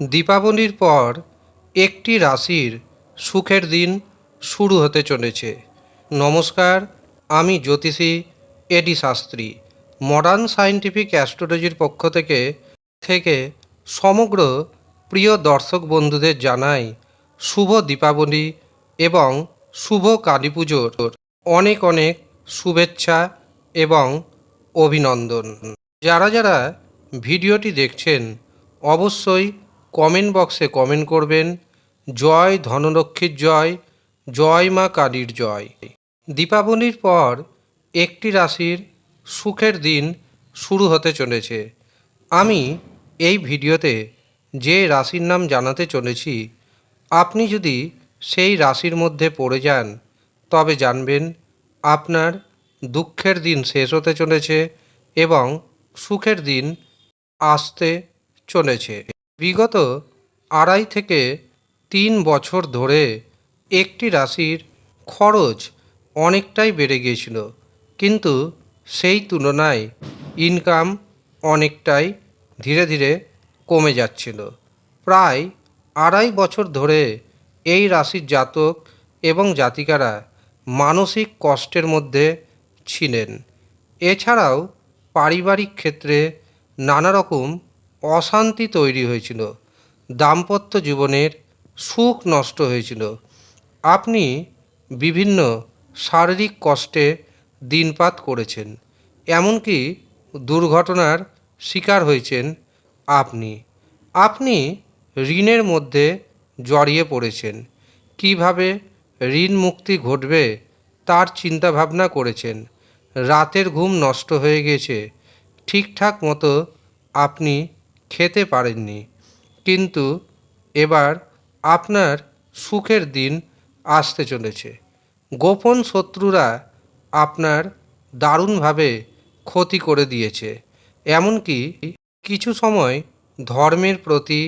দীপাবলির পর একটি রাশির সুখের দিন শুরু হতে চলেছে। নমস্কার, আমি জ্যোতিষী এডি শাস্ত্রী। মডার্ন সায়েন্টিফিক অ্যাস্ট্রোলজির পক্ষ থেকে থেকে সমগ্র প্রিয় দর্শক বন্ধুদের জানাই শুভ দীপাবলি এবং শুভ কালী পুজোর অনেক অনেক শুভেচ্ছা এবং অভিনন্দন। যারা যারা ভিডিওটি দেখছেন, অবশ্যই কমেন্ট বক্সে কমেন্ট করবেন, জয় ধনলক্ষ্মীর জয় জয় মা কালীর জয়। দীপাবলির পর একটি রাশির সুখের দিন শুরু হতে চলেছে। আমি এই ভিডিওতে যে রাশির নাম জানাতে চলেছি, আপনি যদি সেই রাশির মধ্যে পড়ে যান, তবে জানবেন আপনার দুঃখের দিন শেষ হতে চলেছে এবং সুখের দিন আসতে চলেছে। বিগত আড়াই থেকে তিন বছর ধরে একটি রাশির খরচ অনেকটাই বেড়ে গিয়েছিল, কিন্তু সেই তুলনায় ইনকাম অনেকটাই ধীরে ধীরে কমে যাচ্ছিল। প্রায় আড়াই বছর ধরে এই রাশির জাতক এবং জাতিকারা মানসিক কষ্টের মধ্যে ছিলেন। এছাড়াও পারিবারিক ক্ষেত্রে নানা রকম অশান্তি তৈরি হয়েছিল। দাম্পত্য জীবনের সুখ নষ্ট হয়েছিল। আপনি বিভিন্ন শারীরিক কষ্টে দিনপাত করেছেন, এমনকি দুর্ঘটনার শিকার হয়েছেন আপনি। আপনি ঋণের মধ্যে জড়িয়ে পড়েছেন। কীভাবে ঋণ মুক্তি ঘটবে তার চিন্তা ভাবনা করেছেন। রাতের ঘুম নষ্ট হয়ে গেছে। ঠিকঠাক মতো আপনি খেতে পারেননি। কিন্তু এবার আপনার সুখের দিন আসতে চলেছে। গোপন শত্রুরা আপনার দারুণভাবে ক্ষতি করে দিয়েছে। এমনকি কিছু সময় ধর্মের প্রতি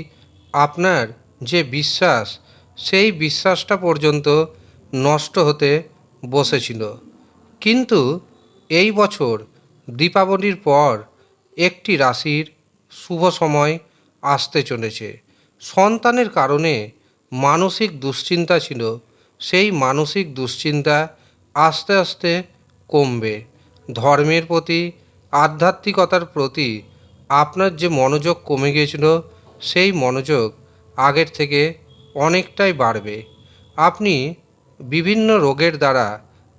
আপনার যে বিশ্বাস, সেই বিশ্বাসটা পর্যন্ত নষ্ট হতে বসেছিল। কিন্তু এই বছর দীপাবলির পর একটি রাশির শুভ সময় আসতে চলেছে। সন্তানের কারণে মানসিক দুশ্চিন্তা ছিল, সেই মানসিক দুশ্চিন্তা আস্তে আস্তে কমবে। ধর্মের প্রতি, আধ্যাত্মিকতার প্রতি আপনার যে মনোযোগ কমে গিয়েছিল, সেই মনোযোগ আগের থেকে অনেকটাই বাড়বে। আপনি বিভিন্ন রোগের দ্বারা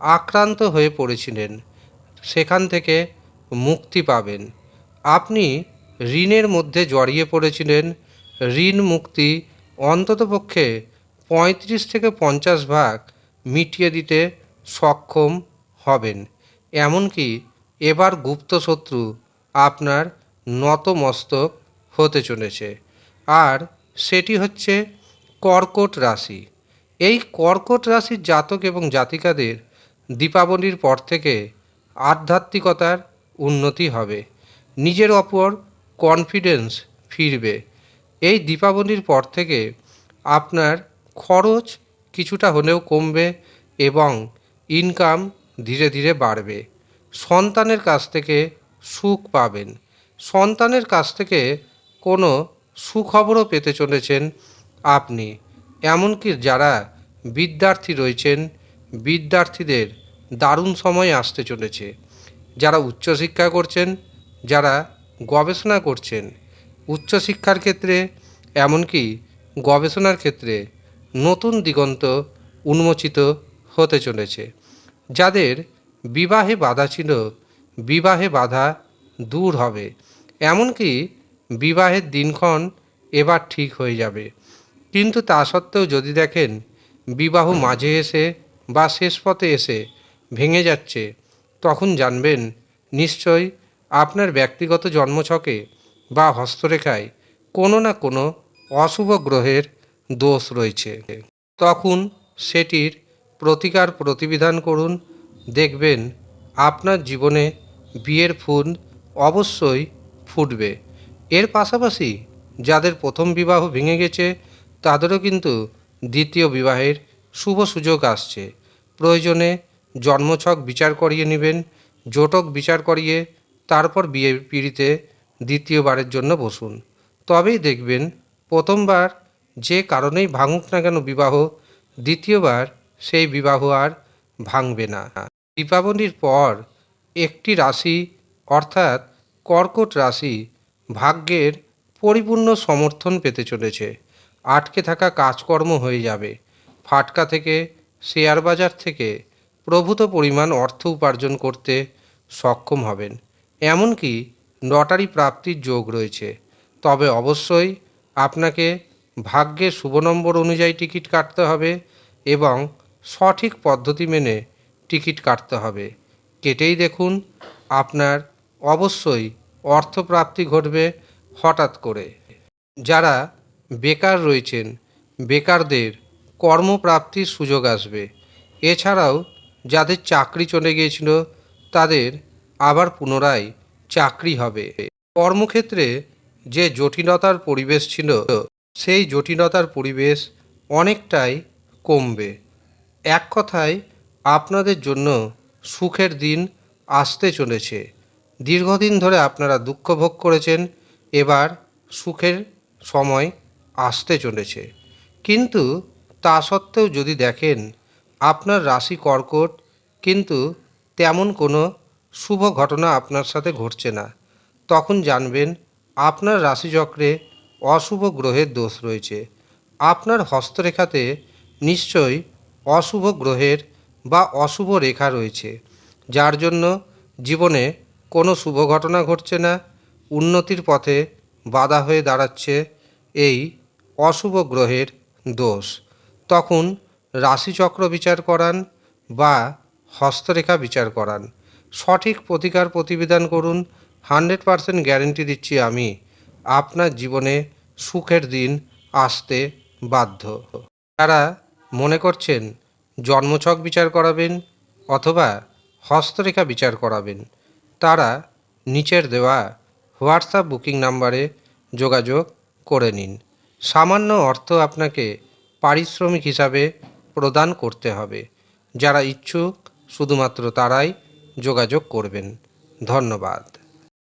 আক্রান্ত হয়ে পড়েছিলেন, সেখান থেকে মুক্তি পাবেন। আপনি ঋণের মধ্যে জড়িয়ে পড়েছিলেন ঋণ মুক্তি অন্ততপক্ষে পঁয়ত্রিশ থেকে পঞ্চাশ ভাগ মিটিয়ে দিতে সক্ষম হবেন। এমনকি এবার গুপ্তশত্রু আপনার নতমস্তক হতে চলেছে। আর সেটি হচ্ছে কর্কট রাশি। এই কর্কট রাশির জাতক এবং জাতিকাদের দীপাবলির পর থেকে আধ্যাত্মিকতার উন্নতি হবে। নিজের ওপর কনফিডেন্স ফিরবে। এই দীপাবলির পর থেকে আপনার খরচ কিছুটা হলেও কমবে এবং ইনকাম ধীরে ধীরে বাড়বে। সন্তানের কাছ থেকে সুখ পাবেন। সন্তানের কাছ থেকে কোনো সুখবরও পেতে চলেছেন আপনি। এমনকি যারা বিদ্যার্থী রয়েছেন, বিদ্যার্থীদের দারুণ সময় আসতে চলেছে। যারা উচ্চশিক্ষা করছেন, যারা গবেষণা করছেন। উচ্চশিক্ষার ক্ষেত্রে, এমনকি গবেষণার ক্ষেত্রে নতুন দিগন্ত উন্মোচিত হতে চলেছে, যাদের বিবাহে বাধা ছিল, বিবাহে বাধা দূর হবে। এমনকি বিবাহের দিনক্ষণ এবার ঠিক হয়ে যাবে। কিন্তু তা সত্ত্বেও যদি দেখেন, বিবাহ মাঝে এসে বা শেষ পথে এসে ভেঙে যাচ্ছে, তখন জানবেন নিশ্চয়ই আপনার ব্যক্তিগত জন্মছকে বা হস্তরেখায় কোনো না কোনো অশুভ গ্রহের দোষ রয়েছে। তখন সেটির প্রতিকার প্রতিবিধান করুন। দেখবেন আপনার জীবনে বিয়ের ফুল অবশ্যই ফুটবে। এর পাশাপাশি যাদের প্রথম বিবাহ ভেঙে গেছে, তাদেরও কিন্তু দ্বিতীয় বিবাহের শুভ সুযোগ আসছে। প্রয়োজনে জন্মছক বিচার করিয়ে নেবেন, জোটক বিচার করিয়ে তারপর বিয়ে পিড়িতে দ্বিতীয়বারের জন্য বসুন। তবেই দেখবেন প্রথমবার যে কারণেই ভাঙুক না কেন বিবাহ, দ্বিতীয়বার সেই বিবাহ আর ভাঙবে না। দীপাবলির পর একটি রাশি অর্থাৎ কর্কট রাশি ভাগ্যের পরিপূর্ণ সমর্থন পেতে চলেছে। আটকে থাকা কাজকর্ম হয়ে যাবে। ফাটকা থেকে শেয়ার বাজার থেকে প্রভূত পরিমাণ অর্থ উপার্জন করতে সক্ষম হবেন। এমনকি লটারি প্রাপ্তির যোগ রয়েছে। তবে অবশ্যই আপনাকে ভাগ্যের শুভ নম্বর অনুযায়ী টিকিট কাটতে হবে এবং সঠিক পদ্ধতি মেনে টিকিট কাটতে হবে। কেটেই দেখুন, আপনার অবশ্যই অর্থপ্রাপ্তি ঘটবে হঠাৎ করে। যারা বেকার রয়েছেন, বেকারদের কর্মপ্রাপ্তির সুযোগ আসবে। এছাড়াও যাদের চাকরি চলে গিয়েছিল, তাদের আবার পুনরায় চাকরি হবে। কর্মক্ষেত্রে যে জটিলতার পরিবেশ ছিল, সেই জটিলতার পরিবেশ অনেকটাই কমবে। এক কথায়, আপনাদের জন্য সুখের দিন আসতে চলেছে। দীর্ঘদিন ধরে আপনারা দুঃখ ভোগ করেছেন, এবার সুখের সময় আসতে চলেছে। কিন্তু তা সত্ত্বেও যদি দেখেন, আপনার রাশি কর্কট, কিন্তু তেমন কোনো শুভ ঘটনা আপনার সাথে ঘটছে না। তখন জানবেন, আপনার রাশিচক্রে অশুভ গ্রহের দোষ রয়েছে। আপনার হস্তরেখাতে নিশ্চয়ই অশুভ গ্রহের বা অশুভ রেখা রয়েছে। যার জন্য জীবনে কোনো শুভ ঘটনা ঘটছে না, উন্নতির পথে বাধা হয়ে দাঁড়াচ্ছে এই অশুভ গ্রহের দোষ। তখন রাশিচক্র বিচার করান বা হস্তরেখা বিচার করান। সঠিক প্রতিকার প্রতিবিধান করুন। হান্ড্রেড পারসেন্ট গ্যারেন্টি দিচ্ছি আমি। আপনার জীবনে সুখের দিন আসতে বাধ্য। যারা মনে করছেন জন্মছক বিচার করাবেন অথবা হস্তরেখা বিচার করাবেন, তারা নিচের দেওয়া হোয়াটসঅ্যাপ বুকিং নাম্বারে যোগাযোগ করে নিন। সামান্য অর্থ আপনাকে পারিশ্রমিক হিসাবে প্রদান করতে হবে। যারা ইচ্ছুক, শুধুমাত্র তারাই যোগাযোগ করবেন। ধন্যবাদ।